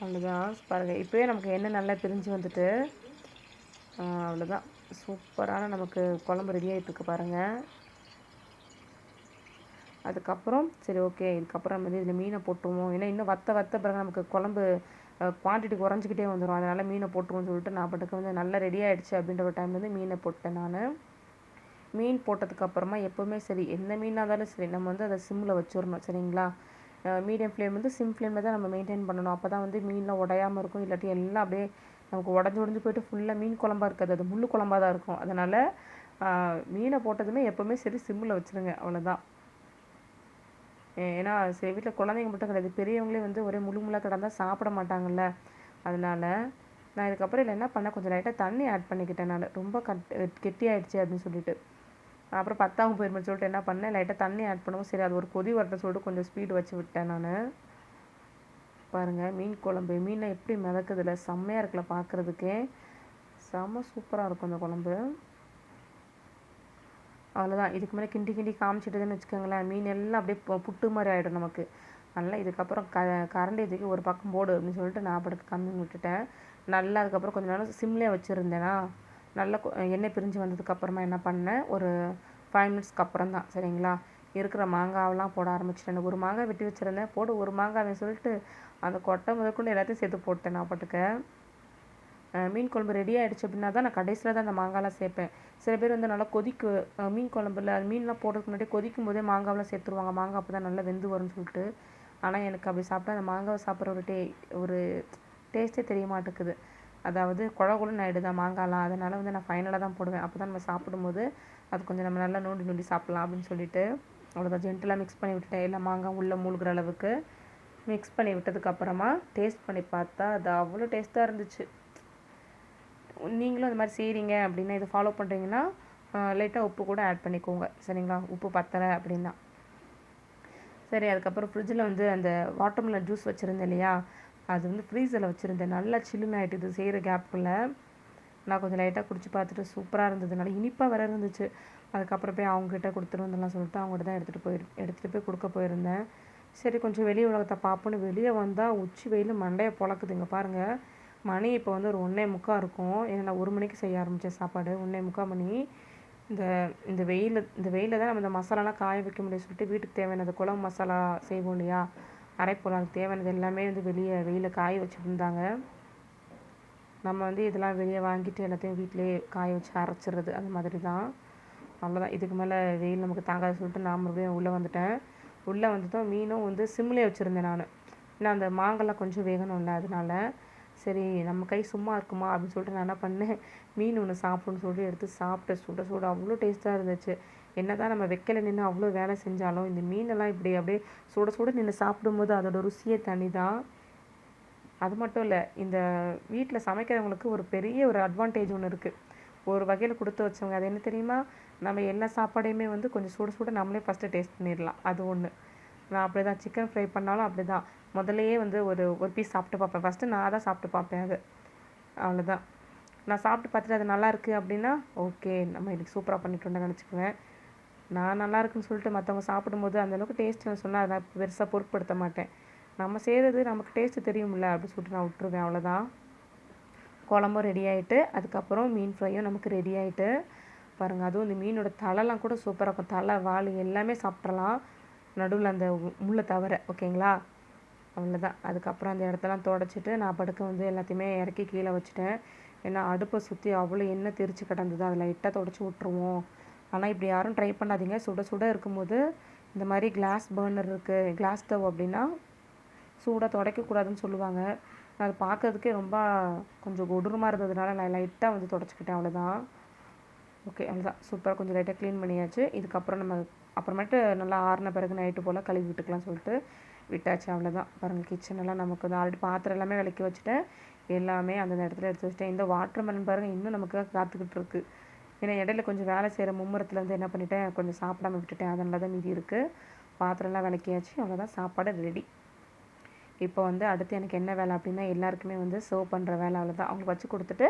அவ்வளோதான் பாருங்கள் இப்போயே நமக்கு எண்ணெய் நல்லா பிரிஞ்சு வந்துட்டு அவ்வளோதான் சூப்பரான நமக்கு குழம்பு ரெடி ஆகிட்டுருக்கு பாருங்கள் அதுக்கப்புறம் சரி ஓகே இதுக்கப்புறம் வந்து இதில் மீனை போட்டுருவோம். ஏன்னா இன்னும் வத்த வத்த பிறகு நமக்கு குழம்பு குவான்டிட்டி குறைஞ்சிக்கிட்டே வந்துடும் அதனால் மீனை போட்டுருவோம்னு சொல்லிட்டு நான் பட்டுக்கு வந்து நல்லா ரெடி ஆகிடுச்சு அப்படின்ற ஒரு டைம் வந்து மீனை போட்டேன் நான். மீன் போட்டதுக்கப்புறமா எப்போவுமே சரி எந்த மீனாக இருந்தாலும் சரி நம்ம வந்து அதை சிம்மில் வச்சிடணும் சரிங்களா? மீடியம் ஃப்ளேம் வந்து சிம் ஃப்ளேமில் தான் நம்ம மெயின்டைன் பண்ணணும். அப்போ தான் வந்து மீன்லாம் உடையாமல் இருக்கும். இல்லாட்டி எல்லாம் அப்படியே நமக்கு உடஞ்சி உடஞ்சி போயிட்டு ஃபுல்லாக மீன் குழம்பாக இருக்காது. அது முள் குழம்பா தான் இருக்கும். அதனால் மீனை போட்டதுமே எப்போவுமே சரி சிம்மில் வச்சுருங்க. அவ்வளோதான் ஏன்னா சரி வீட்டில் குழந்தைங்க மட்டும் கிடையாது. பெரியவங்களே வந்து ஒரே முழு முள்ளாக கிடந்தால் சாப்பிட மாட்டாங்கல்ல. அதனால் நான் இதுக்கப்புறம் இல்லை என்ன பண்ணேன் கொஞ்சம் லைட்டாக தண்ணி ஆட் பண்ணிக்கிட்டேன் நான். ரொம்ப கட் கெட்டி ஆகிடுச்சி அப்படின்னு சொல்லிட்டு. அப்புறம் பத்தாவும் போயிருமே சொல்லிட்டு என்ன பண்ணேன்? லைட்டாக தண்ணி ஆட் பண்ணவும் சரி அது ஒரு கொதி வரட்டும் சொல்லிட்டு கொஞ்சம் ஸ்பீடு வச்சு விட்டேன் நான். பாருங்கள் மீன் குழம்பு. மீனை எப்படி மிதக்குதுல? செம்மையாக இருக்குல்ல பார்க்குறதுக்கே செம்ம சூப்பராக இருக்கும் அந்த குழம்பு. அவ்வளோதான் இதுக்கு மேலே கிண்டி கிண்டி காமிச்சிட்டுதுன்னு வச்சுக்கோங்களேன். மீன் எல்லாம் அப்படியே புட்டு மாதிரி ஆகிடும் நமக்கு. நல்லா இதுக்கப்புறம் க கரண்டி இதுக்கு ஒரு பக்கம் போடு அப்படின்னு சொல்லிட்டு நான் படுக்க கம்மி விட்டுட்டேன். நல்லா அதுக்கப்புறம் கொஞ்ச நேரம் சிம்லேயே வச்சுருந்தேனா நல்லா எண்ணெய் பிரிஞ்சு வந்ததுக்கப்புறமா என்ன பண்ணேன்? ஒரு ஃபைவ் மினிட்ஸ்க்கு அப்புறம் தான் சரிங்களா? இருக்கிற மாங்காவெல்லாம் போட ஆரம்பிச்சிட்டேன். ஒரு மாங்காய் வெட்டி வச்சுருந்தேன். போடு ஒரு மாங்காய் சொல்லிட்டு அந்த கொட்டை முதற்கொண்டு எல்லாத்தையும் சேர்த்து போட்டேன் நான் பட்டுக்க. மீன் குழம்பு ரெடி ஆகிடுச்சு அப்படின்னா தான் நான் கடைசியில் தான் அந்த மாங்காய்லாம் சேர்ப்பேன். சில பேர் வந்து நல்லா கொதிக்கு மீன் குழம்புல மீன்லாம் போடுறதுக்கு முன்னாடி கொதிக்கும் போதே மாங்காவெலாம் சேர்த்துருவாங்க. மாங்காய் அப்போ தான் நல்லா வெந்து வரும்னு சொல்லிட்டு. ஆனால் எனக்கு அப்படி சாப்பிட்டா அந்த மாங்காவை சாப்பிட்ற ஒரு டே ஒரு டேஸ்ட்டே தெரிய மாட்டேங்குது. அதாவது குழ குழன்னு ஆகிடுதா மாங்காய்லாம் அதனால் வந்து நான் ஃபைனலாக தான் போடுவேன். அப்போ தான் நம்ம சாப்பிடும்போது அது கொஞ்சம் நம்ம நல்லா நோண்டி நோண்டி சாப்பிட்லாம் அப்படின்னு சொல்லிட்டு அவ்வளோதான் ஜென்டலாக மிக்ஸ் பண்ணி விட்டுட்டேன். எல்லாம் மாங்காய் உள்ளே மூழ்கிற அளவுக்கு மிக்ஸ் பண்ணி விட்டதுக்கப்புறமா டேஸ்ட் பண்ணி பார்த்தா அது அவ்வளோ டேஸ்ட்டாக இருந்துச்சு. நீங்களும் அந்த மாதிரி செய்கிறீங்க அப்படின்னா இதை ஃபாலோ பண்ணுறீங்கன்னா லைட்டாக உப்பு கூட ஆட் பண்ணிக்கோங்க. சரிங்களா? உப்பு பத்தலை அப்படின்னா. சரி அதுக்கப்புறம் ஃப்ரிட்ஜில் வந்து அந்த வாட்டர்மெலன் ஜூஸ் வச்சுருந்தேன் இல்லையா? அது வந்து ஃப்ரீசரில் வச்சுருந்தேன். நல்லா சில்லுன்னு ஆகிட்டு இது செய்கிற கேப்புக்குள்ளே நான் கொஞ்சம் லைட்டாக குடிச்சு பார்த்துட்டு சூப்பராக இருந்தது நல்லா இனிப்பாக வேறு இருந்துச்சு. அதுக்கப்புறம் போய் அவங்ககிட்ட கொடுத்துருந்தெல்லாம் சொல்லிட்டு அவங்ககிட்ட தான் எடுத்துகிட்டு போய் எடுத்துகிட்டு போய் கொடுக்க போயிருந்தேன். சரி கொஞ்சம் வெளி உலகத்தை பார்ப்போன்னு வெளியே வந்தால் உச்சி வெயில் மண்டையை பொழக்குது இங்கே பாருங்கள் மணி இப்போ வந்து ஒரு ஒன்றே முக்கால் இருக்கும். ஏன்னா நான் ஒரு மணிக்கு செய்ய ஆரம்பித்தேன் சாப்பாடு. ஒன்றே முக்கால் மணி. இந்த இந்த வெயில் இந்த வெயிலில் தான் நம்ம இந்த மசாலாலாம் காய வைக்க முடியும் சொல்லிட்டு வீட்டுக்கு தேவையானது குழம்பு மசாலா செய்வோம் இல்லையா? அரைப்போம் அதுக்கு தேவையானது எல்லாமே வந்து வெளியே வெயிலில் காய வச்சுருந்தாங்க நம்ம வந்து இதெல்லாம் வெளியே வாங்கிட்டு எல்லாத்தையும் வீட்டிலேயே காய வச்சு அரைச்சிடுறது அந்த மாதிரி தான். அவ்வளோதான் இதுக்கு மேலே வெயில் நமக்கு தாங்காது சொல்லிட்டு நான் மறுபடியும் உள்ளே வந்துட்டேன். உள்ளே வந்துட்டோம். மீனும் வந்து சிம்லேயே வச்சுருந்தேன் நான். ஏன்னா அந்த மாங்கெல்லாம் கொஞ்சம் வேகணும்ல அதனால. சரி நம்ம கை சும்மா இருக்குமா அப்படின்னு சொல்லிட்டு நான் என்ன பண்ணேன்? மீன் ஒன்று சாப்பிட்ணுன்னு சொல்லிட்டு எடுத்து சாப்பிட்டேன். சுட சுட அவ்வளோ டேஸ்ட்டாக இருந்துச்சு. என்ன தான் நம்ம வைக்கல நின்று அவ்வளோ வேலை செஞ்சாலும் இந்த மீனெல்லாம் இப்படி அப்படியே சுட சுட நின்று சாப்பிடும்போது அதோட ருசியே தனி தான் அது மட்டும் இல்லை இந்த வீட்டில் சமைக்கிறவங்களுக்கு ஒரு பெரிய ஒரு அட்வான்டேஜ் ஒன்று இருக்குது ஒரு வகையில் கொடுத்து வச்சவங்க அது என்ன தெரியுமா? நம்ம எல்லா சாப்பாடையுமே வந்து கொஞ்சம் சுட சுட நம்மளே ஃபஸ்ட்டு டேஸ்ட் பண்ணிடலாம். அது ஒன்று நான் அப்படி தான் சிக்கன் ஃப்ரை பண்ணாலும் அப்படி தான் முதல்லையே வந்து ஒரு ஒரு பீஸ் சாப்பிட்டு பார்ப்பேன். ஃபஸ்ட்டு நான் தான் சாப்பிட்டு பார்ப்பேன் அது. அவ்வளோதான் நான் சாப்பிட்டு பார்த்துட்டு அது நல்லா இருக்குது அப்படின்னா ஓகே நம்ம இன்னைக்கு சூப்பராக பண்ணிட்டோம்னு நினச்சிக்குவேன். நான் நல்லா இருக்குன்னு சொல்லிட்டு மற்றவங்க சாப்பிடும்போது அந்தளவுக்கு டேஸ்ட்டுன்னு சொன்னால் அதை பெருசாக பொருட்படுத்த மாட்டேன். நம்ம செய்கிறது நமக்கு டேஸ்ட்டு தெரியும்ல அப்படின்னு சொல்லிட்டு நான் விட்டுருவேன். அவ்வளோதான் குழம்பும் ரெடி ஆகிட்டு அதுக்கப்புறம் மீன் ஃப்ரையும் நமக்கு ரெடி ஆகிட்டு பாருங்கள் அதுவும் இந்த மீனோட தலைலாம் கூட சூப்பராக இருக்கும். தலை வால் எல்லாமே சாப்பிட்றலாம் நடுவில் அந்த முள்ளை தவிர ஓகேங்களா அவ்வளோதான் அதுக்கப்புறம் அந்த இடத்தெல்லாம் தொடச்சிட்டு நான் படுக்க வந்து எல்லாத்தையுமே இறக்கி கீழே வச்சுட்டேன். ஏன்னா அடுப்பை சுற்றி அவ்வளோ எண்ணெய் தெரிச்சு கிடந்தது. அதில் லைட்டாக தொடச்சி விட்ருவோம் ஆனால் இப்படி யாரும் ட்ரை பண்ணாதீங்க. சுட சுட இருக்கும்போது இந்த மாதிரி கிளாஸ் பர்னர் இருக்குது கிளாஸ் ஸ்டவ் அப்படின்னா சூடாக துடைக்கக்கூடாதுன்னு சொல்லுவாங்க. அது பார்க்கறதுக்கே ரொம்ப கொஞ்சம் கொடூரமாக இருந்ததுனால நான் லைட்டாக வந்து தொடச்சிக்கிட்டேன். அவ்வளோதான் ஓகே அவ்வளோதான் சூப்பராக கொஞ்சம் லைட்டாக க்ளீன் பண்ணியாச்சு. இதுக்கப்புறம் நம்ம அப்புறமேட்டு நல்லா ஆறின பிறகு நைட்டு போல் கழுவி விட்டுக்கலாம் சொல்லிட்டு விட்டாச்சு அவ்வளோதான் பாருங்கள் கிச்சனெல்லாம் நமக்கு வந்து ஆல்ரெடி பாத்திரம் எல்லாமே விளக்கி வச்சுட்டேன் எல்லாமே அந்த இடத்துல எடுத்து வச்சுட்டேன். இந்த வாட்டர் மெலன் பாருங்கள் இன்னும் நமக்கு காத்துக்கிட்டு இருக்கு. ஏன்னா இடையில கொஞ்சம் வேலை செய்கிற மும்முரத்தில் வந்து என்ன பண்ணிட்டேன் கொஞ்சம் சாப்பிடாம விட்டுட்டேன். அதனால தான் மீதி இருக்குது பாத்திரம்லாம் விளக்கியாச்சு அவ்வளோதான் சாப்பாடு ரெடி இப்போ வந்து அடுத்து எனக்கு என்ன வேலை அப்படின்னா எல்லாருக்குமே வந்து சர்வ் பண்ணுற வேலை அவ்வளோதான் அவங்களுக்கு வச்சு கொடுத்துட்டு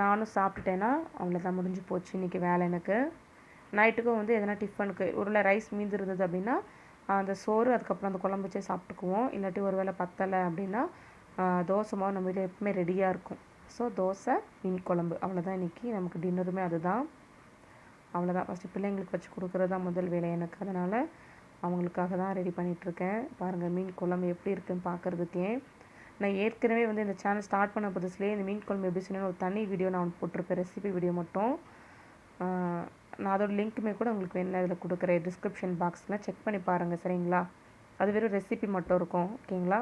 நானும் சாப்பிட்டுட்டேன்னா அவ்வளோதான் முடிஞ்சு போச்சு. இன்றைக்கி வேலை எனக்கு. நைட்டுக்கும் வந்து எதனா டிஃபனுக்கு உருளை ரைஸ் மீந்து இருந்தது அப்படின்னா அந்த சோறு அதுக்கப்புறம் அந்த குழம்பு வச்சே சாப்பிட்டுக்குவோம். இல்லாட்டி ஒரு வேளை பத்தலை அப்படின்னா தோசை மாவு நம்ம வீட்டில் எப்பவுமே ரெடியாக இருக்கும். ஸோ தோசை மீன் குழம்பு. அவ்வளோதான் இன்றைக்கி நமக்கு டின்னருமே அதுதான். அவ்வளோதான் ஃபஸ்ட்டு பிள்ளைங்களுக்கு வச்சு கொடுக்குறது தான் முதல் வேலை எனக்கு. அதனால் அவங்களுக்காக தான் ரெடி பண்ணிகிட்ருக்கேன் பாருங்கள் மீன் குழம்பு எப்படி இருக்குதுன்னு பார்க்குறதுக்கே. நான் ஏற்கனவே வந்து இந்த சேனல் ஸ்டார்ட் பண்ண புதுசுலேயே இந்த மீன் குழம்பு எப்படி செய்யணும் ஒரு தனி வீடியோ நான் போட்டிருப்பேன். ரெசிபி வீடியோ மட்டும். நான் அதோட லிங்க்குமே கூட உங்களுக்கு வேணும் இதில் கொடுக்குறேன். டிஸ்கிரிப்ஷன் பாக்ஸில் செக் பண்ணி பாருங்கள் சரிங்களா? அது வெறும் ரெசிபி மட்டும் இருக்கும் ஓகேங்களா?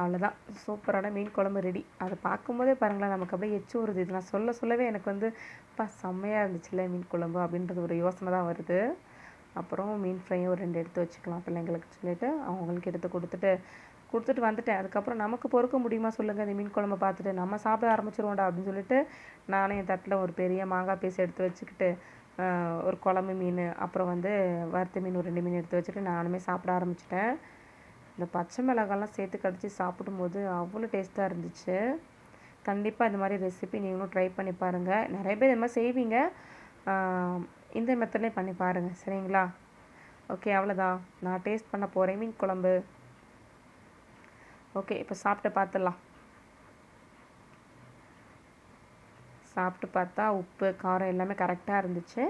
அவ்வளோதான் சூப்பரான மீன் குழம்பு ரெடி அதை பார்க்கும்போதே பாருங்களேன் நமக்கு அப்படியே எச்சு வருது இது நான் சொல்ல சொல்லவே எனக்கு வந்து பா செம்மையாக இருந்துச்சுல்ல மீன் குழம்பு? அப்படின்றது ஒரு யோசனை தான் வருது. அப்புறம் மீன் ஃப்ரையும் ஒரு ரெண்டு எடுத்து வச்சுக்கலாம் பிள்ளைங்களுக்கு சொல்லிவிட்டு அவங்களுக்கு எடுத்து கொடுத்துட்டு கொடுத்துட்டு வந்துட்டேன். அதுக்கப்புறம் நமக்கு பொறுக்க முடியுமா சொல்லுங்கள் இந்த மீன் குழம்பு பார்த்துட்டு. நம்ம சாப்பிட ஆரம்பிச்சிருவோம்டா அப்படின்னு சொல்லிட்டு நானும் என் தட்டில் ஒரு பெரிய மாங்காய் பீஸ் எடுத்து வச்சுக்கிட்டு ஒரு குழம்பு மீன் அப்புறம் வந்து வறுத்த மீன் ஒரு ரெண்டு மீன் எடுத்து வச்சுட்டு நானுமே சாப்பிட ஆரம்பிச்சிட்டேன். இந்த பச்சை மிளகாலாம் சேர்த்து கடிச்சு சாப்பிடும்போது அவ்வளோ டேஸ்ட்டாக இருந்துச்சு. கண்டிப்பாக இந்த மாதிரி ரெசிபி நீங்களும் ட்ரை பண்ணி பாருங்கள் நிறைய பேர் இந்த மாதிரி செய்வீங்க. இந்த மெத்தட்லேயே பண்ணி பாருங்கள் சரிங்களா? ஓகே அவ்வளோதான். நான் டேஸ்ட் பண்ண போகிறேன் மீன் குழம்பு. ஓகே இப்போ சாப்பிட்டு பார்த்துடலாம். சாப்பிட்டு பார்த்தா உப்பு காரம் எல்லாமே கரெக்டாக இருந்துச்சு.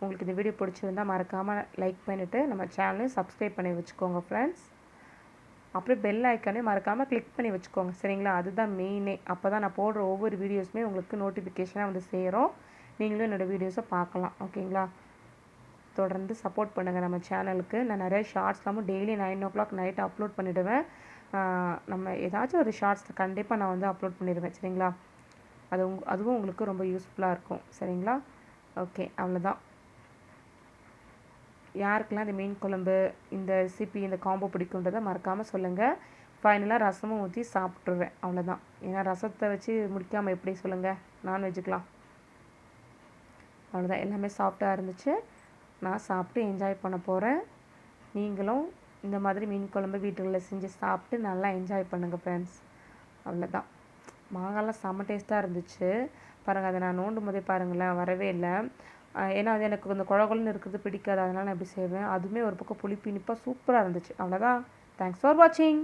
உங்களுக்கு இந்த வீடியோ பிடிச்சிருந்தா மறக்காமல் லைக் பண்ணிவிட்டு நம்ம சேனலையும் சப்ஸ்கிரைப் பண்ணி வச்சுக்கோங்க ஃப்ரெண்ட்ஸ் அப்புறம் பெல் ஐக்கானே மறக்காமல் கிளிக் பண்ணி வச்சுக்கோங்க சரிங்களா? அதுதான் மெயினே அப்போ தான் நான் போடுற ஒவ்வொரு வீடியோஸுமே உங்களுக்கு நோட்டிஃபிகேஷனாக வந்து சேரும். நீங்களும் என்னோடய வீடியோஸை பார்க்கலாம் ஓகேங்களா தொடர்ந்து சப்போர்ட் பண்ணுங்கள் நம்ம சேனலுக்கு நான் நிறைய ஷார்ட்ஸ்லாமும் daily nine o'clock night upload பண்ணிவிடுவேன் நம்ம ஏதாச்சும் ஒரு ஷார்ட்ஸில் கண்டிப்பாக நான் வந்து அப்லோட் பண்ணிடுவேன் சரிங்களா? அது உங் அதுவும் உங்களுக்கு ரொம்ப யூஸ்ஃபுல்லாக இருக்கும் சரிங்களா? ஓகே அவ்வளோதான் யாருக்கெல்லாம் இந்த மீன் குழம்பு இந்த ரெசிபி இந்த காம்போ பிடிக்குன்றதை மறக்காமல் சொல்லுங்கள் ஃபைனலாக ரசமும் ஊற்றி சாப்பிட்ருவேன் அவ்வளோதான் ஏன்னா ரசத்தை வச்சு முடிக்காமல் எப்படி சொல்லுங்கள் நான்வெஜ்ஜுக்கெலாம் அவ்வளோதான் எல்லாமே சாஃப்டாக இருந்துச்சு. நான் சாப்பிட்டு என்ஜாய் பண்ண போகிறேன் நீங்களும் இந்த மாதிரி மீன் குழம்பு வீட்டுகளில் செஞ்சு சாப்பிட்டு நல்லா என்ஜாய் பண்ணுங்கள் ஃப்ரெண்ட்ஸ் அவ்வளோதான் மாங்காய்லாம் செம்ம டேஸ்ட்டாக இருந்துச்சு. பாருங்கள் அதை நான் நோண்டும் போதே பாருங்களேன் வரவே இல்லை. ஏன்னா அது எனக்கு இந்த குழகுழன்னு இருக்கிறது பிடிக்காது. அதனால் நான் எப்படி செய்வேன். அதுவுமே ஒரு பக்கம் புளிப்பு இனிப்பாக சூப்பராக இருந்துச்சு. அவ்வளோதான் தேங்க்ஸ் ஃபார் வாட்சிங்